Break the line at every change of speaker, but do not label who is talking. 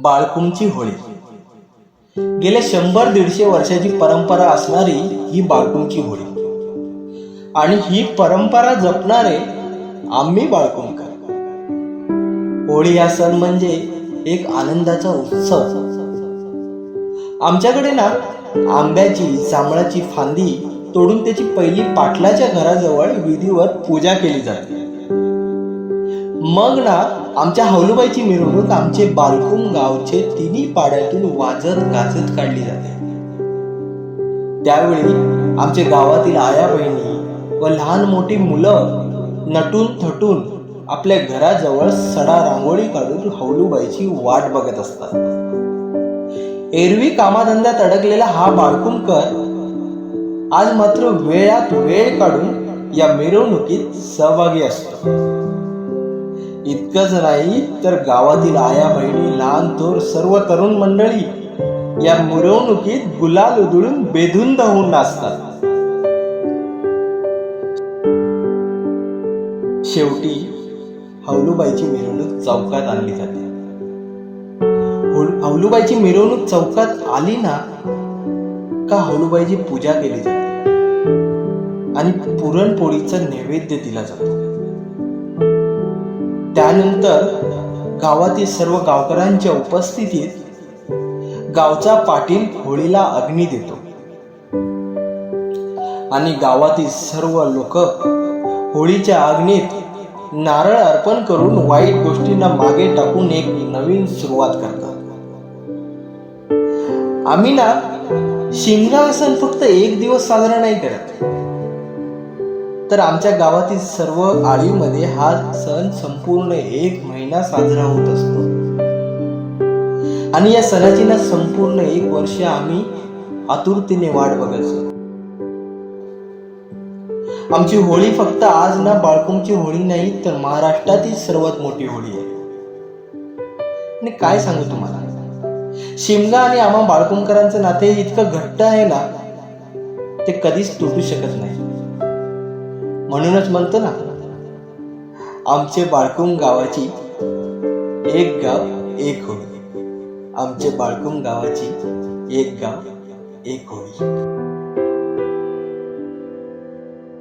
बाळकुंची होळी. गेल्या शंभर दीडशे वर्षाची परंपरा असणारी ही बाळकुंची होळी. आणि ही परंपरा जपणारे आम्ही बाळकुंकर. होळी हा सण म्हणजे एक आनंदाचा उत्सव. आमच्याकडे ना आंब्याची जांभळाची फांदी तोडून त्याची पहिली पाटलाच्या घराजवळ विधीवर पूजा केली जाते. मग ना आमच्या हौलूबाईची मिरवणूक आमचे बालकुम गावचे तिन्ही पाड्यातून वाजत गाजत काढली जाते. त्यावेळी आमच्या गावातील आया बहिणी व लहान मोठी मुलं नटून थटून आपल्या घराजवळ सडा रांगोळी काढून हौलूबाईची वाट बघत असतात. एरवी कामाधंद्यात अडकलेला हा बाळकुमकर आज मात्र वेळात वेळ काढून या मिरवणुकीत सहभागी असतो. इतकंच नाही तर गावातील आया बहिणी लहान थोर सर्व तरुण मंडळी या मिरवणुकीत गुलाल उधळून बेधुंद होऊन नाचतात. शेवटी हौलूबाईची मिरवणूक चौकात आणली जाते. हौल- हौलूबाईची मिरवणूक चौकात आली ना का हौलूबाईची पूजा केली जाते? आणि पुरणपोळीचा नैवेद्य दिला जातो. त्यानंतर गावातील सर्व गावकऱ्यांच्या उपस्थितीत गावचा पाटील होळीला अग्नी देतो. आणि गावातील सर्व लोक होळीच्या अग्नीत नारळ अर्पण करून वाईट गोष्टींना मागे टाकून एक नवीन सुरुवात करतात. आम्ही ना शिमगा सण फक्त एक दिवस साजरा नाही करत. तर आमच्या गावातील सर्व आळीमध्ये हा सण संपूर्ण एक महिना साजरा होत असतो. आणि या सणाची ना संपूर्ण एक वर्ष आम्ही आतुरतेने वाट बघत आमची होळी फक्त आज ना बाळकुंची होळी नाही तर महाराष्ट्रातील सर्वात मोठी होळी आहे. आणि काय सांगू तुम्हाला? शिमगा आणि आम्हा बाळकुंकरांचं नाते इतकं घट्ट आहे ना ते कधीच तुटू शकत नाही. म्हणूनच म्हणतो ना आमचे बाळकुंग गावाची एक गाव एक होळी. आमचे बाळकुंग गावाची एक गाव एक होळी.